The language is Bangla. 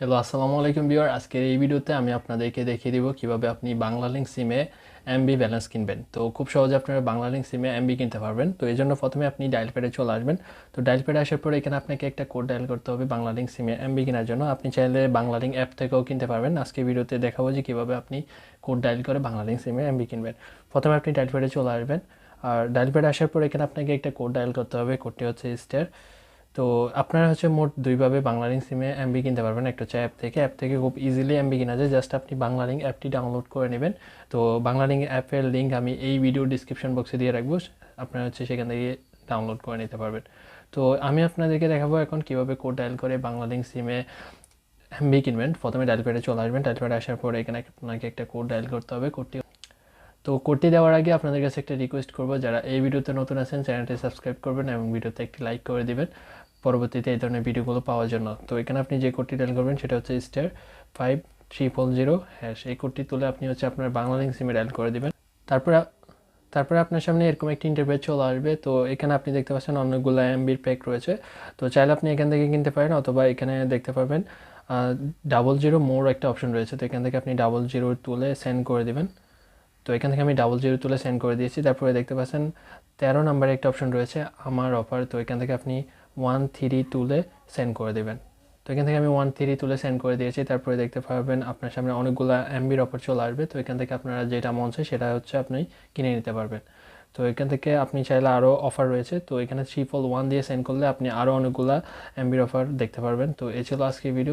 হ্যালো আসসালামু আলাইকুম বিয়ার আজকের এই ভিডিওতে আমি আপনাদেরকে দেখিয়ে দিব কীভাবে আপনি বাংলালিংক সিমে এমবি ব্যালেন্স কিনবেন। তো খুব সহজে আপনারা বাংলালিংক সিমে এমবি কিনতে পারবেন। তো এই জন্য প্রথমে আপনি ডায়াল প্যাডে চলে আসবেন। তো ডায়াল প্যাডে আসার পরে এখানে আপনাকে একটা কোড ডায়াল করতে হবে বাংলালিংক সিমে এমবি কেনার জন্য। আপনি চাইলে বাংলালিংক অ্যাপ থেকেও কিনতে পারবেন। আজকে ভিডিওতে দেখাবো যে কীভাবে আপনি কোড ডায়াল করে বাংলালিংক সিমে এমবি কিনবেন। প্রথমে আপনি ডায়াল প্যাডে চলে আসবেন। আর ডায়াল প্যাডে আসার পর এখানে আপনাকে একটা কোড ডায়াল করতে হবে। কোডটি হচ্ছে স্টার তো আপনারা হচ্ছে মোট দুইভাবে বাংলালিংক সিমে এমবি কিনতে পারবেন। একটা হচ্ছে অ্যাপ থেকে। অ্যাপ থেকে খুব ইজিলি এমবি কিনা যায়। জাস্ট আপনি বাংলালিংক অ্যাপটি ডাউনলোড করে নেবেন। তো বাংলালিংক অ্যাপের লিঙ্ক আমি এই ভিডিও ডিসক্রিপশন বক্সে দিয়ে রাখব। আপনারা হচ্ছে সেখান থেকে ডাউনলোড করে নিতে পারবেন। তো আমি আপনাদেরকে দেখাবো এখন কীভাবে কোড ডায়াল করে বাংলালিংক সিমে এমবি কিনবেন। প্রথমে ডায়াল প্যাডে চলে আসবেন। ডায়াল প্যাডে আসার পরে এখানে আপনাকে একটা কোড ডায়াল করতে হবে। কোডটি তো কোডটি দেওয়ার আগে আপনাদের কাছে একটা রিকোয়েস্ট করব, যারা এই ভিডিওতে নতুন আছেন, চ্যানেলটি সাবস্ক্রাইব করবেন এবং ভিডিওতে একটি লাইক করে দিবেন। পরবর্তীতে এই ধরনের ভিডিওগুলো পাওয়ার জন্য। তো এখানে আপনি যে কোডটি ডায়াল করবেন, সেটা হচ্ছে স্টার ফাইভ ট্রিপল জিরো হ্যাঁ সেই কোডটি তুলে আপনি হচ্ছে আপনার বাংলালিংক সিমে ডায়াল করে দেবেন। তারপরে তারপরে আপনার সামনে এরকম একটি ইন্টারভিউ চলে আসবে। তো এখানে আপনি দেখতে পাচ্ছেন অনেকগুলো এমবির প্যাক রয়েছে। তো চাইলে আপনি এখান থেকে কিনতে পারেন অথবা এখানে দেখতে পারবেন ডাবল জিরো মোর একটা অপশন রয়েছে। তো এখান থেকে আপনি ডাবল জিরো তুলে সেন্ড করে দেবেন। তো এখান থেকে আমি ডাবল জিরো তুলে সেন্ড করে দিয়েছি। তারপরে দেখতে পাচ্ছেন তেরো নাম্বারে একটা অপশন রয়েছে, আমার অফার তো এখান থেকে আপনি ওয়ান থ্রি তুলে সেন্ড করে দেবেন। তো এখান থেকে আমি ওয়ান থ্রি তুলে সেন্ড করে দিয়েছি। তারপরে দেখতে পাবেন আপনার সামনে অনেকগুলো এমবির অফার চলে আসবে। তো এখান থেকে আপনারা যেটা মন চায় সেটা হচ্ছে আপনি কিনে নিতে পারবেন। তো এখান থেকে আপনি চাইলে আরও অফার রয়েছে। তো এখানে থ্রি ফল ওয়ান দিয়ে সেন্ড করলে আপনি আরও অনেকগুলো এমবির অফার দেখতে পারবেন। তো এই ছিল আজকে ভিডিও